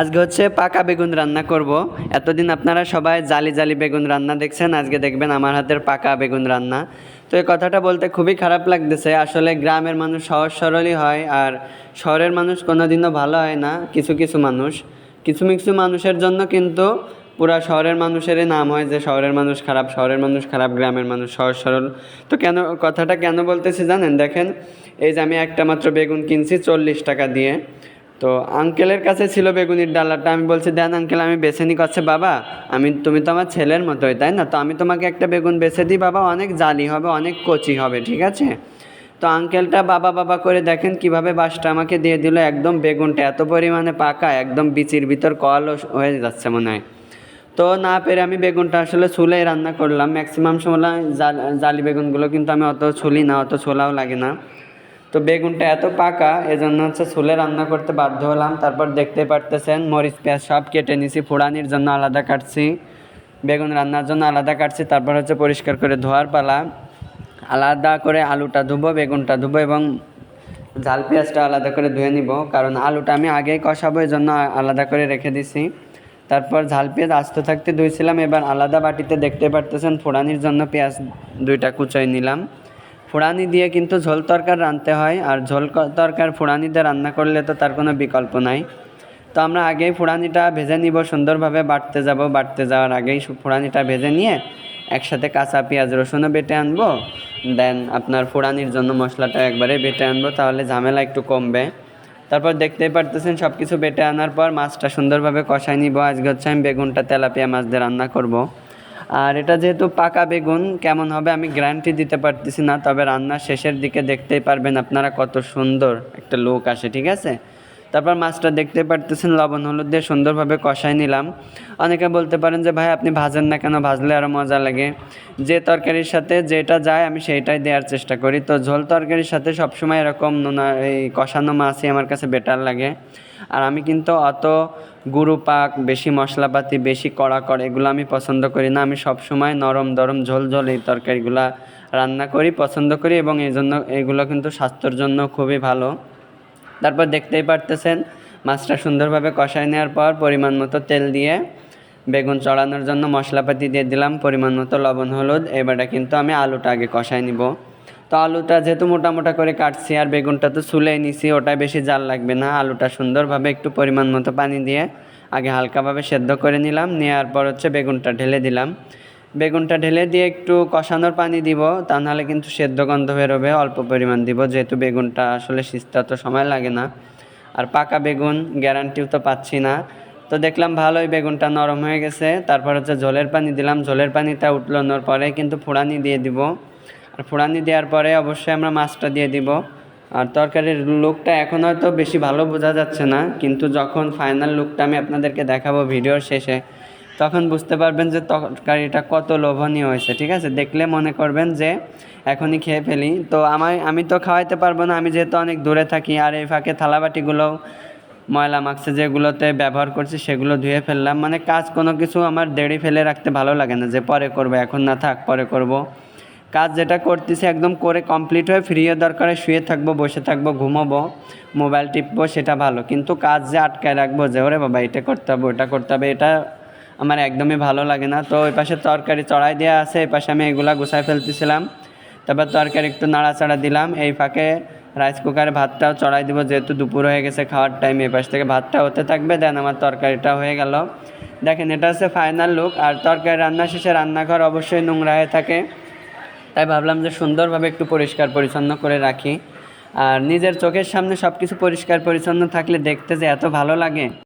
আজকে হচ্ছে পাকা বেগুন রান্না করব। এতদিন আপনারা সবাই জালি জালি বেগুন রান্না দেখছেন, আজকে দেখবেন আমার হাতের পাকা বেগুন রান্না। তো এই কথাটা বলতে খুবই খারাপ লাগতেছে। আসলে গ্রামের মানুষ সহজ সরলই হয়, আর শহরের মানুষ কোনোদিনও ভালো হয় না, কিছু কিছু মানুষ। কিছু কিছু মানুষের জন্য কিন্তু পুরা শহরের মানুষেরই নাম হয় যে শহরের মানুষ খারাপ, শহরের মানুষ খারাপ, গ্রামের মানুষ সহজ সরল। তো কেন, কথাটা কেন বলতেছি জানেন? দেখেন, এই যে আমি একটা মাত্র বেগুন কিনছি চল্লিশ টাকা দিয়ে। তো আঙ্কেলের কাছে ছিল বেগুনির ডালাটা। আমি বলছি, দেন আঙ্কেল, আমি বেছে নি করছে বাবা, আমি, তুমি তো আমার ছেলের মতোই, তাই না? তো আমি তোমাকে একটা বেগুন বেছে দিই, বাবা, অনেক জালি হবে, অনেক কচি হবে, ঠিক আছে? তো আঙ্কেলটা বাবা বাবা করে দেখেন কীভাবে বাসটা আমাকে দিয়ে দিল। একদম বেগুনটা এত পরিমাণে পাকা, একদম বিচির ভিতর কল হয়ে যাচ্ছে মনে হয়। তো না পেরে আমি বেগুনটা আসলে ছুলেই রান্না করলাম। ম্যাক্সিমাম সময় জালি বেগুনগুলো কিন্তু আমি অত ছুলি না, অত ছোলাও লাগে না। তো বেগুনটা এত পাকা, এজন্য হচ্ছে ছুলে রান্না করতে বাধ্য হলাম। তারপর দেখতে পারতেছেন, মরিচ, পেঁয়াজ সব কেটে নিছি, ফোড়ানির জন্য আলাদা কাটছি। বেগুন রান্নার জন্য আলাদা কাটছি, তারপর হচ্ছে পরিষ্কার করে ধোয়ার পালা। আলাদা করে আলুটা ধুবো, বেগুনটা ধুবো এবং ঝাল, পেঁয়াজটা আলাদা করে ধুয়ে নিব। কারণ আলুটা আমি আগেই কষাবো এই জন্য আলাদা করে রেখে দিছি। তারপর ঝাল, পেঁয়াজ আস্তে থাকতে ধুইছিলাম, এবার আলাদা বাটিতে দেখতে পারতেছেন, ফোড়ানির জন্য পেঁয়াজ দুইটা কুচাই নিলাম। ফোড়ানি দিয়ে কিন্তু ঝোল তরকার রাঁধতে হয় আর ঝোল তরকার ফোড়ানি দিয়ে রান্না করলে তো তার কোনো বিকল্প নাই। তো আমরা আগেই ফোড়ানিটা ভেজে নিব, সুন্দরভাবে বাটতে যাব। বাটতে যাওয়ার আগেই ফোড়ানিটা ভেজে নিয়ে একসাথে কাঁচা পেঁয়াজ, রসুনও বেটে আনব। দেন আপনার ফোড়ানির জন্য মশলাটা একবারে বেটে আনব, তাহলে ঝামেলা একটু কমবে। তারপর দেখতেই পারতেছেন সব কিছু বেটে আনার পর মাছটা সুন্দরভাবে কষাই নিব। আজকে হচ্ছে আমি বেগুনটা তেলাপিয়া মাছ দিয়ে রান্না করব। আর এটা যেহেতু পাকা বেগুন, কেমন হবে আমি গ্যারান্টি দিতে পারতেছি না, তবে রান্নার শেষের দিকে দেখতেই পারবেন আপনারা কত সুন্দর একটা লোক আসে, ঠিক আছে? তারপর মাছটা দেখতে পারতেছেন, লবণ হলুদ দিয়ে সুন্দরভাবে কষাই নিলাম। অনেকে বলতে পারেন যে, ভাই, আপনি ভাজেন না কেন? ভাজলে আরও মজা লাগে। যে তরকারির সাথে যেটা যায়, আমি সেইটাই দেওয়ার চেষ্টা করি। তো ঝোল তরকারির সাথে সবসময় এরকম নোনা, এই কষানো মাছই আমার কাছে বেটার লাগে। আর আমি কিন্তু অত গুরু পাক, বেশি মশলাপাতি, বেশি কড়া কড়া এগুলো আমি পছন্দ করি না। আমি সবসময় নরম দরম ঝোল ঝোল এই তরকারিগুলা রান্না করি, পছন্দ করি এবং এই জন্য এগুলো কিন্তু স্বাস্থ্যের জন্য খুবই ভালো। তারপর দেখতেই পারতেছেন, মাছটা সুন্দরভাবে কষায় নেওয়ার পর পরিমাণ মতো তেল দিয়ে বেগুন চড়ানোর জন্য মশলাপাতি দিয়ে দিলাম, পরিমাণ মতো লবণ, হলুদ। এবারটা কিন্তু আমি আলুটা আগে কষায় নিব। তো আলুটা যেহেতু মোটা মোটা করে কাটছি আর বেগুনটা তো চুলেই নিছি ওটা বেশি জাল লাগবে না। আলুটা সুন্দরভাবে একটু পরিমাণ মতো পানি দিয়ে আগে হালকাভাবে সেদ্ধ করে নিলাম, নেওয়ার পর হচ্ছে বেগুনটা ঢেলে দিলাম। বেগুনটা ঢেলে দিয়ে একটু কষানোর পানি দিব, তা নাহলে কিন্তু সেদ্ধ গন্ধ বেরোবে, অল্প পরিমাণ দিব, যেহেতু বেগুনটা আসলে সিজতে অত সময় লাগে না। আর পাকা বেগুন গ্যারান্টিও তো পাচ্ছি না। তো দেখলাম ভালোই বেগুনটা নরম হয়ে গেছে, তারপর হচ্ছে ঝোলের পানি দিলাম, ঝোলের পানিটা উঠলোনোর পরে কিন্তু ফোড়ানি দিয়ে দিব। আর ফোড়ানি দেওয়ার পরে অবশ্যই আমরা মাছটা দিয়ে দিব। আর তরকারির লুকটা এখন হয়তো বেশি ভালো বোঝা যাচ্ছে না, কিন্তু যখন ফাইনাল লুকটা আমি আপনাদেরকে দেখাবো ভিডিওর শেষে, তখন বুঝতে পারবেন যে তরকারিটা কত লোভনীয় হয়েছে, ঠিক আছে? দেখলে মনে করবেন যে এখনই খেয়ে ফেলি। তো আমার আমি তো খাওয়াইতে পারব না, আমি যেহেতু অনেক দূরে থাকি, আর এই ফাঁকে থালাবাটিগুলো, ময়লা মাখছে যেগুলোতে ব্যবহার করছি, সেগুলো ধুয়ে ফেললাম। মানে কাজ কোনো কিছু আমার দেরি ফেলে রাখতে ভালো লাগে না যে পরে করব, এখন না থাক, পরে করব। কাজ যেটা করতেছি একদম করে কমপ্লিট হয়ে ফ্রি দরকারে শুয়ে থাকব, বসে থাকব, ঘুমাবো মোবাইল টিপবো, সেটা ভালো। কিন্তু কাজ যে আটকায় রাখব, যে ওরে বাবা, এটা করতে হবে, ওটা করতে হবে, এটা আমার একদমই ভালো লাগে না। তো ওই পাশে তরকারি চড়াই দেওয়া আছে, এই পাশে আমি এগুলা গুছাই ফেলতেছিলাম। তারপর তরকারি একটু নাড়াচাড়া দিলাম, এই ফাঁকে রাইস কুকারে ভাতটাও চড়াই দিব, যেহেতু দুপুর হয়ে গেছে খাওয়ার টাইম এই পাশ থেকে ভাতটা হতে থাকবে দেন আমার তরকারিটা হয়ে গেল। দেখেন, এটা হচ্ছে ফাইনাল লুক আর তরকারি রান্না শেষে রান্নাঘর অবশ্যই নোংরা হয়ে থাকে। তাই ভাবলাম যে সুন্দরভাবে একটু পরিষ্কার পরিচ্ছন্ন করে রাখি। আর নিজের চোখের সামনে সব কিছু পরিষ্কার পরিচ্ছন্ন থাকলে দেখতে যে এত ভালো লাগে।